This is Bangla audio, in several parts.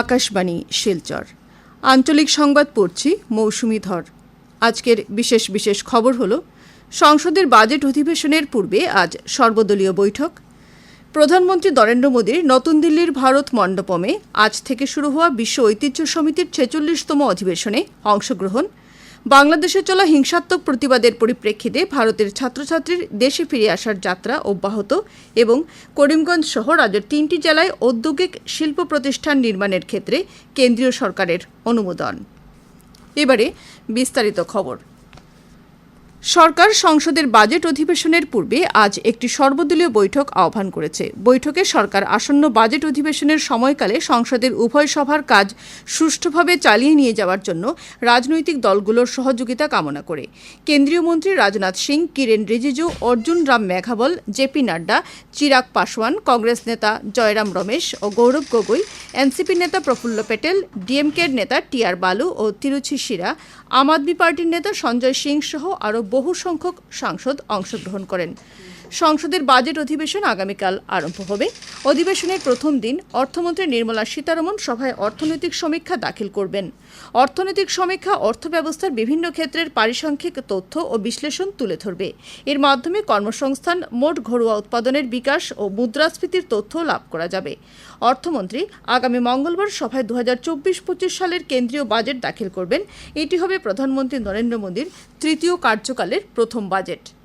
আকাশবাণী, শিলচর। আঞ্চলিক সংবাদ পড়ছি মৌসুমি ধর। আজকের বিশেষ বিশেষ খবর হল, সংসদের বাজেট অধিবেশনের পূর্বে আজ সর্বদলীয় বৈঠক। প্রধানমন্ত্রী নরেন্দ্র মোদীর নতুন দিল্লির ভারত মণ্ডপমে আজ থেকে শুরু হওয়া বিশ্ব ঐতিহ্য সমিতির ছেচল্লিশতম অধিবেশনে অংশগ্রহণ। বাংলাদেশে চলা হিংসাত্মক প্রতিবাদের পরিপ্রেক্ষিতে ভারতের ছাত্রছাত্রীর দেশে ফিরে আসার যাত্রা অব্যাহত এবং করিমগঞ্জ সহ রাজ্যের তিনটি জেলায় ঔদ্যোগিক শিল্প প্রতিষ্ঠান নির্মাণের ক্ষেত্রে কেন্দ্রীয় সরকারের অনুমোদন। এবারে বিস্তারিত খবর। সরকার সংসদের বাজেট অধিবেশনের পূর্বে আজ একটি সর্বদলীয় বৈঠক আহ্বান করেছে। বৈঠকে সরকার আসন্ন বাজেট অধিবেশনের সময়কালে সংসদের উভয় সভার কাজ সুষ্ঠুভাবে চালিয়ে নিয়ে যাওয়ার জন্য রাজনৈতিক দলগুলোর সহযোগিতা কামনা করে। কেন্দ্রীয় মন্ত্রী রাজনাথ সিং, কিরেন রিজিজু, অর্জুন রাম মেঘাবল, জেপি নাড্ডা, চিরাগ পাসওয়ান, কংগ্রেস নেতা জয়রাম রমেশ ও গৌরব গগৈ, এনসিপি নেতা প্রফুল্ল প্যাটেল ডিএমকের নেতা টি আর বালু ও তিরুচি শিরা, আম আদমি পার্টির নেতা সঞ্জয় সিং সহ আরও বহু সংখ্যক সাংসদ অংশগ্রহণ করেন। সংসদের বাজেট অধিবেশন আগামীকাল আরম্ভ হবে। অধিবেশনের প্রথম দিন অর্থমন্ত্রী নির্মলা সীতারমন সভায় অর্থনৈতিক সমীক্ষা দাখিল করবেন। অর্থনৈতিক সমীক্ষা, অর্থব্যবস্থার বিভিন্ন ক্ষেত্রের পারিসংখ্যিক তথ্য ও বিশ্লেষণ তুলে ধরবে। এর মাধ্যমে কর্মসংস্থান, মোট ঘরোয়া উৎপাদনের বিকাশ ও মুদ্রাস্ফীতির তথ্য লাভ করা যাবে। অর্থমন্ত্রী আগামী মঙ্গলবার সভায় দু হাজার চব্বিশ পঁচিশ সালের কেন্দ্রীয় বাজেট দাখিল করবেন। এটি হবে প্রধানমন্ত্রী নরেন্দ্র মোদীর তৃতীয় কার্যকালের প্রথম বাজেট।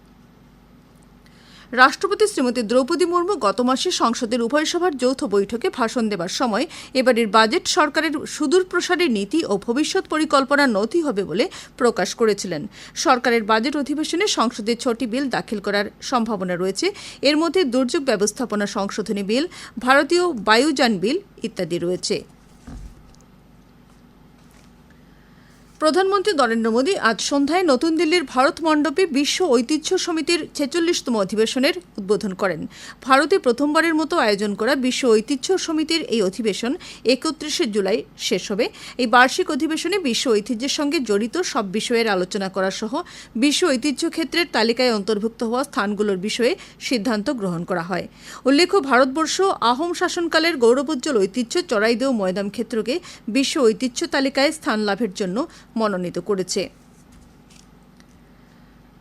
রাষ্ট্রপতি শ্রীমতী দ্রৌপদী মুর্মু গত মাসে সংসদের উভয় সভার যৌথ বৈঠকে ভাষণ দেবার সময় এবারের বাজেট সরকারের সুদূর প্রসারী নীতি ও ভবিষ্যৎ পরিকল্পনার নথি হবে বলে প্রকাশ করেছিলেন। সরকারের বাজেট অধিবেশনে সংসদে ছটি বিল দাখিল করার সম্ভাবনা রয়েছে। এর মধ্যে দুর্যোগ ব্যবস্থাপনা সংশোধনী বিল, ভারতীয় বায়ুযান বিল ইত্যাদি রয়েছে। প্রধানমন্ত্রী নরেন্দ্র মোদী আজ সন্ধ্যায় নতুন দিল্লির ভারত মণ্ডপে বিশ্ব ঐতিহ্য সমিতির ছেচল্লিশতম অধিবেশনের উদ্বোধন করেন। ভারতে প্রথমবারের মতো আয়োজন করা বিশ্ব ঐতিহ্য সমিতির এই অধিবেশন একত্রিশে জুলাই শেষ হবে। এই বার্ষিক অধিবেশনে বিশ্ব ঐতিহ্যের সঙ্গে জড়িত সব বিষয়ের আলোচনা করা সহ বিশ্ব ঐতিহ্য ক্ষেত্রের তালিকায় অন্তর্ভুক্ত হওয়া স্থানগুলোর বিষয়ে সিদ্ধান্ত গ্রহণ করা হয়। উল্লেখ্য, ভারতবর্ষ আহোম শাসনকালের গৌরবোজ্জ্বল ঐতিহ্য চড়াইদেও ময়দান ক্ষেত্রকে বিশ্ব ঐতিহ্য তালিকায় স্থান লাভের জন্য মনোনীত করেছে।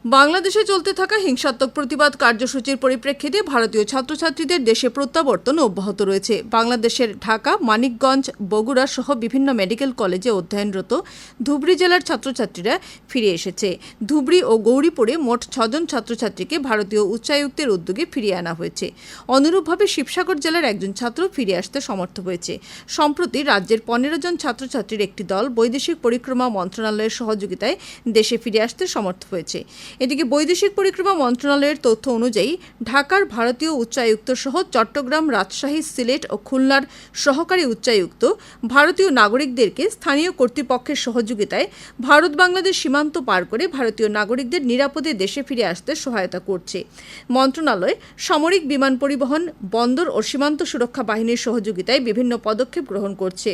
বাংলাদেশে চলতে থাকা হিংসাত্মক প্রতিবাদ কার্যসূচির পরিপ্রেক্ষিতে ভারতীয় ছাত্রছাত্রীদের দেশে প্রত্যাবর্তন অব্যাহত রয়েছে। বাংলাদেশের ঢাকা, মানিকগঞ্জ, বগুড়া সহ বিভিন্ন মেডিকেল কলেজে অধ্যয়নরত ধুবড়ী জেলার ছাত্রছাত্রীরা ফিরে এসেছে। ধুবড়ী ও গৌরীপুরে মোট ছজন ছাত্রছাত্রীকে ভারতীয় উচ্চায়ুক্তের উদ্যোগে ফিরিয়ে আনা হয়েছে। অনুরূপভাবে শিবসাগর জেলার একজন ছাত্র ফিরে আসতে সমর্থ হয়েছে। সম্প্রতি রাজ্যের পনেরো জন ছাত্রছাত্রীর একটি দল বৈদেশিক পরিক্রমা মন্ত্রণালয়ের সহযোগিতায় দেশে ফিরে আসতে সমর্থ হয়েছে। এদিকে বৈদেশিক পরিক্রমা মন্ত্রণালয়ের তথ্য অনুযায়ী ঢাকার ভারতীয় উচ্চায়ুক্ত সহ চট্টগ্রাম রাজশাহী, সিলেট ও খুলনার সহকারী উচ্চায়ুক্ত ভারতীয় নাগরিকদেরকে স্থানীয় কর্তৃপক্ষের সহযোগিতায় ভারত বাংলাদেশ সীমান্ত পার করে ভারতীয় নাগরিকদের নিরাপদে দেশে ফিরে আসতে সহায়তা করছে। মন্ত্রণালয় সামরিক বিমান পরিবহন, বন্দর ও সীমান্ত সুরক্ষা বাহিনীর সহযোগিতায় বিভিন্ন পদক্ষেপ গ্রহণ করছে।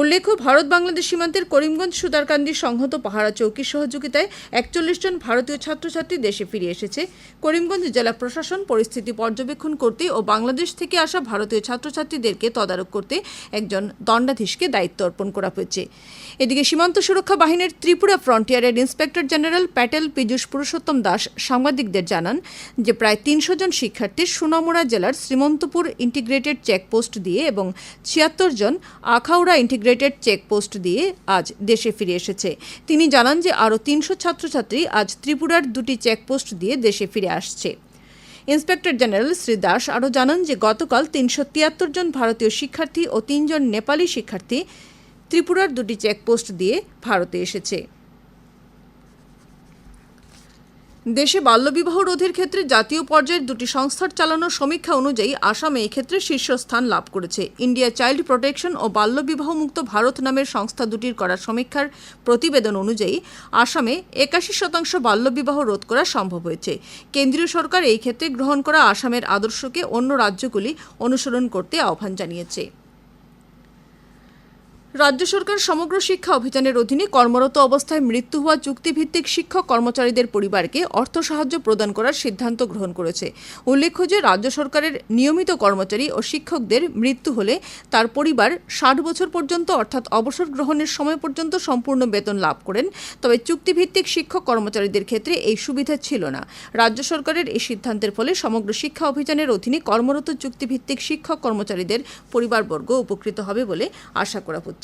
উল্লেখ্য, ভারত বাংলাদেশ সীমান্তের করিমগঞ্জ সুতারকান্দি সংহত পাহারা চৌকির সহযোগিতায় একচল্লিশ জন ভারতীয় ছাত্রছাত্রী দেশে ফিরে এসেছে। করিমগঞ্জ জেলা প্রশাসন পরিস্থিতি পর্যবেক্ষণ করতে ও বাংলাদেশ থেকে আসা ভারতীয় ছাত্রছাত্রীদেরকে তদারক করতে একজন দণ্ডাধীশকে দায়িত্ব অর্পণ করা হয়েছে। এদিকে সীমান্ত সুরক্ষা বাহিনীর ত্রিপুরা ফ্রন্টিয়ারের ইন্সপেক্টর জেনারেল প্যাটেল পীযূষ পুরুষোত্তম দাস সাংবাদিকদের জানান যে প্রায় তিনশো জন শিক্ষার্থী সুনামুড়া জেলার শ্রীমন্তপুর ইন্টিগ্রেটেড চেকপোস্ট দিয়ে এবং ছিয়াত্তর জন আখাউড়া ইন্টিগ্রেটেড চেকপোস্ট দিয়ে আজ দেশে ফিরে এসেছে। তিনি জানান যে আরও তিনশো ছাত্রছাত্রী আজ ত্রিপুরার দুটি চেকপোস্ট দিয়ে দেশে ফিরে আসছে। ইন্সপেক্টর জেনারেল শ্রী দাস আরও জানান যে গতকাল তিনশো তিয়াত্তর জন ভারতীয় শিক্ষার্থী ও তিনজন নেপালি শিক্ষার্থী ত্রিপুরার দুটি চেকপোস্ট দিয়ে ভারতে এসেছে। দেশে বাল্যবিবাহ রোধের ক্ষেত্রে জাতীয় পর্যায়ের দুটি সংস্থার চালানো সমীক্ষা অনুযায়ী আসামে এই ক্ষেত্রে শীর্ষস্থান লাভ করেছে। ইন্ডিয়া চাইল্ড প্রোটেকশন ও বাল্যবিবাহ মুক্ত ভারত নামের সংস্থা দুটির করা সমীক্ষার প্রতিবেদন অনুযায়ী আসামে একাশি শতাংশ বাল্যবিবাহ রোধ করা সম্ভব হয়েছে। কেন্দ্রীয় সরকার এই ক্ষেত্রে গ্রহণ করা আসামের আদর্শকে অন্য রাজ্যগুলি অনুসরণ করতে আহ্বান জানিয়েছে। রাজ্য সরকার সমগ্র শিক্ষা অভিযানের অধীনে কর্মরত অবস্থায় মৃত্যু হওয়া চুক্তিভিত্তিক শিক্ষক কর্মচারীদের পরিবারকে অর্থ সাহায্য প্রদান করার সিদ্ধান্ত গ্রহণ করেছে। উল্লেখ্য যে, রাজ্য সরকারের নিয়মিত কর্মচারী ও শিক্ষকদের মৃত্যু হলে তার পরিবার ষাট বছর পর্যন্ত অর্থাৎ অবসর গ্রহণের সময় পর্যন্ত সম্পূর্ণ বেতন লাভ করেন, তবে চুক্তিভিত্তিক শিক্ষক কর্মচারীদের ক্ষেত্রে এই সুবিধা ছিল না। রাজ্য সরকারের এই সিদ্ধান্তের ফলে সমগ্র শিক্ষা অভিযানের অধীনে কর্মরত চুক্তিভিত্তিক শিক্ষক কর্মচারীদের পরিবারবর্গ উপকৃত হবে বলে আশা করা হচ্ছে।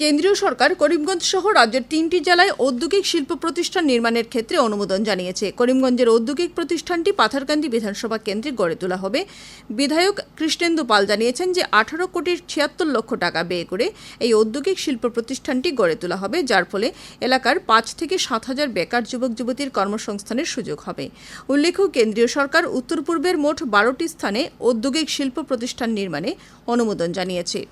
কেন্দ্রীয় সরকার করিমগঞ্জ সহ রাজ্যের তিনটি জেলায় ঔদ্যোগিক শিল্প প্রতিষ্ঠান নির্মাণের ক্ষেত্রে অনুমোদন জানিয়েছে। করিমগঞ্জের ঔদ্যোগিক প্রতিষ্ঠানটি পাথারকান্দি বিধানসভা কেন্দ্রে গড়ে তোলা হবে। বিধায়ক কৃষ্ণেন্দু পাল জানিয়েছেন যে আঠারো কোটির ছিয়াত্তর লক্ষ টাকা ব্যয় করে এই ঔদ্যোগিক শিল্প প্রতিষ্ঠানটি গড়ে তোলা হবে, যার ফলে এলাকার পাঁচ থেকে সাত হাজার বেকার যুবক যুবতীর কর্মসংস্থানের সুযোগ হবে। উল্লেখ্য, কেন্দ্রীয় সরকার উত্তর পূর্বের মোট বারোটি স্থানে ঔদ্যোগিক শিল্প প্রতিষ্ঠান নির্মাণে অনুমোদন জানিয়েছে।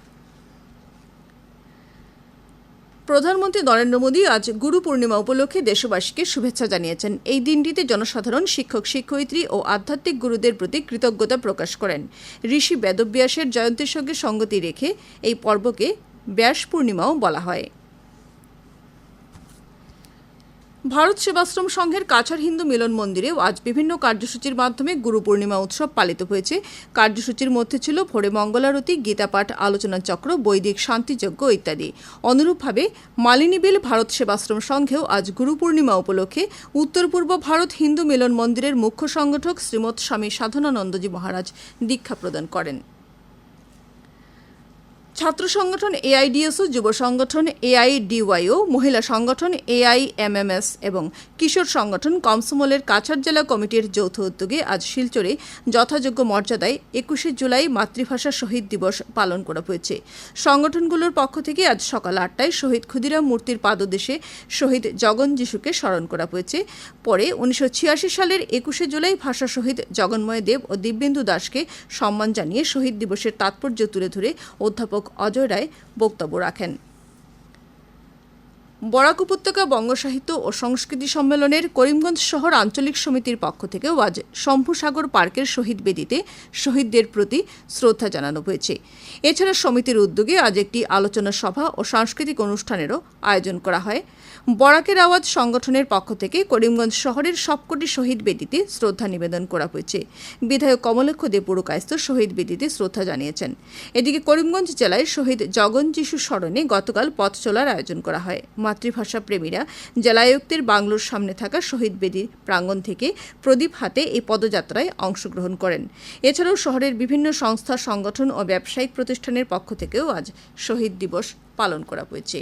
প্রধানমন্ত্রী নরেন্দ্র মোদী আজ গুরু পূর্ণিমা উপলক্ষে দেশবাসীকে শুভেচ্ছা জানিয়েছেন। এই দিনটিতে জনসাধারণ শিক্ষক, শিক্ষয়িত্রী ও আধ্যাত্মিক গুরুদের প্রতি কৃতজ্ঞতা প্রকাশ করেন। ঋষি বেদব্যাসের জয়ন্তীর সঙ্গে সঙ্গতি রেখে এই পর্বকে ব্যাস পূর্ণিমাও বলা হয়। ভারত সেবাশ্রম সংঘের কাছাড় হিন্দু মিলন মন্দিরেও আজ বিভিন্ন কার্যসূচির মাধ্যমে গুরু পূর্ণিমা উৎসব পালিত হয়েছে। কার্যসূচির মধ্যে ছিল ভোরে মঙ্গলারতি, গীতাপাঠ, আলোচনা চক্র, বৈদিক শান্তিযজ্ঞ ইত্যাদি। অনুরূপভাবে মালিনীবিল ভারত সেবাশ্রম সংঘেও আজ গুরু পূর্ণিমা উপলক্ষে উত্তর পূর্ব ভারত হিন্দু মিলন মন্দিরের মুখ্য সংগঠক শ্রীমৎ স্বামী সাধনানন্দজি মহারাজ দীক্ষা প্রদান করেন। ছাত্র সংগঠন এআইডিএসও যুব সংগঠন এআইডিওয়াইও, মহিলা সংগঠন এআইএমএমএস এবং কিশোর সংগঠন কমসমলের কাছাড় জেলা কমিটির যৌথ উদ্যোগে আজ শিলচরে যথাযোগ্য মর্যাদায় একুশে জুলাই মাতৃভাষা শহীদ দিবস পালন করা হয়েছে। সংগঠনগুলোর পক্ষ থেকে আজ সকাল আটটায় শহীদ ক্ষুদিরাম মূর্তির পাদদেশে শহীদ জগন যিশুকে স্মরণ করা হয়েছে। পরে উনিশশো ছিয়াশি সালের একুশে জুলাই ভাষা শহীদ জগন্ময় দেব ও দিব্যেন্দু দাসকে সম্মান জানিয়ে শহীদ দিবসের তাৎপর্য তুলে ধরে অধ্যাপক অজয় রায় বক্তব্য রাখেন। বরাক উপত্যকা বঙ্গ সাহিত্য ও সংস্কৃতি সম্মেলনের করিমগঞ্জ শহর আঞ্চলিক সমিতির পক্ষ থেকেও আজ শম্ভুসাগর পার্কের শহীদ বেদিতে শহীদদের প্রতি শ্রদ্ধা জানানো হয়েছে। এছাড়া সমিতির উদ্যোগে আজ একটি আলোচনা সভা ও সাংস্কৃতিক অনুষ্ঠানেরও আয়োজন করা হয়। বরাকের আওয়াজ সংগঠনের পক্ষ থেকে করিমগঞ্জ শহরের সবকটি শহীদ বেদিতে শ্রদ্ধা নিবেদন করা হয়েছে। বিধায়ক কমলক্ষ দে পুরকায়স্থ শহীদ বেদিতে শ্রদ্ধা জানিয়েছেন। এদিকে করিমগঞ্জ জেলায় শহীদ জগন যিশু স্মরণে গতকাল পথ চলার আয়োজন করা হয়। মাতৃভাষা প্রেমীরা জেলায়ুক্তের বাংলোর সামনে থাকা শহীদ বেদির প্রাঙ্গণ থেকে প্রদীপ হাতে এই পদযাত্রায় অংশগ্রহণ করেন। এছাড়াও শহরের বিভিন্ন সংস্থা, সংগঠন ও ব্যবসায়িক প্রতিষ্ঠানের পক্ষ থেকেও আজ শহীদ দিবস পালন করা হয়েছে।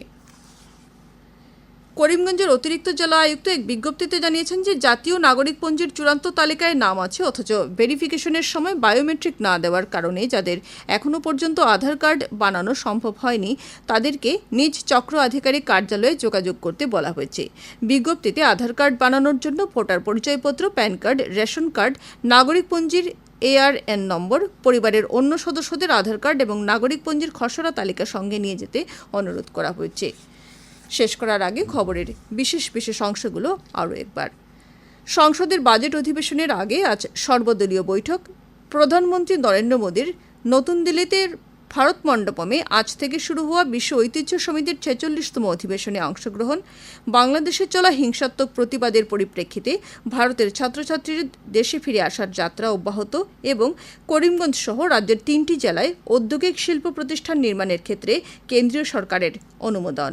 করিমগঞ্জের অতিরিক্ত জেলা আয়ুক্ত এক বিজ্ঞপ্তিতে জানিয়েছেন যে জাতীয় নাগরিকপঞ্জির চূড়ান্ত তালিকায় নাম আছে, অথচ ভেরিফিকেশনের সময় বায়োমেট্রিক না দেওয়ার কারণে যাদের এখনও পর্যন্ত আধার কার্ড বানানো সম্ভব হয়নি, তাদেরকে নিজ চক্র আধিকারিক কার্যালয়ে যোগাযোগ করতে বলা হয়েছে। বিজ্ঞপ্তিতে আধার কার্ড বানানোর জন্য ভোটার পরিচয়পত্র, প্যান কার্ড, রেশন কার্ড, নাগরিকপঞ্জির এআরএন নম্বর, পরিবারের অন্য সদস্যদের আধার কার্ড এবং নাগরিকপঞ্জির খসড়া তালিকা সঙ্গে নিয়ে যেতে অনুরোধ করা হয়েছে। শেষ করার আগে খবরের বিশেষ বিশেষ অংশগুলো আরও একবার। সংসদের বাজেট অধিবেশনের আগে আজ সর্বদলীয় বৈঠক। প্রধানমন্ত্রী নরেন্দ্র মোদীর নতুন দিল্লিতে ভারত মণ্ডপমে আজ থেকে শুরু হওয়া বিশ্ব ঐতিহ্য সমিতির ছেচল্লিশতম অধিবেশনে অংশগ্রহণ। বাংলাদেশে চলা হিংসাত্মক প্রতিবাদের পরিপ্রেক্ষিতে ভারতের ছাত্রছাত্রীর দেশে ফিরে আসার যাত্রা অব্যাহত এবং করিমগঞ্জ সহ রাজ্যের তিনটি জেলায় ঔদ্যোগিক শিল্প প্রতিষ্ঠান নির্মাণের ক্ষেত্রে কেন্দ্রীয় সরকারের অনুমোদন।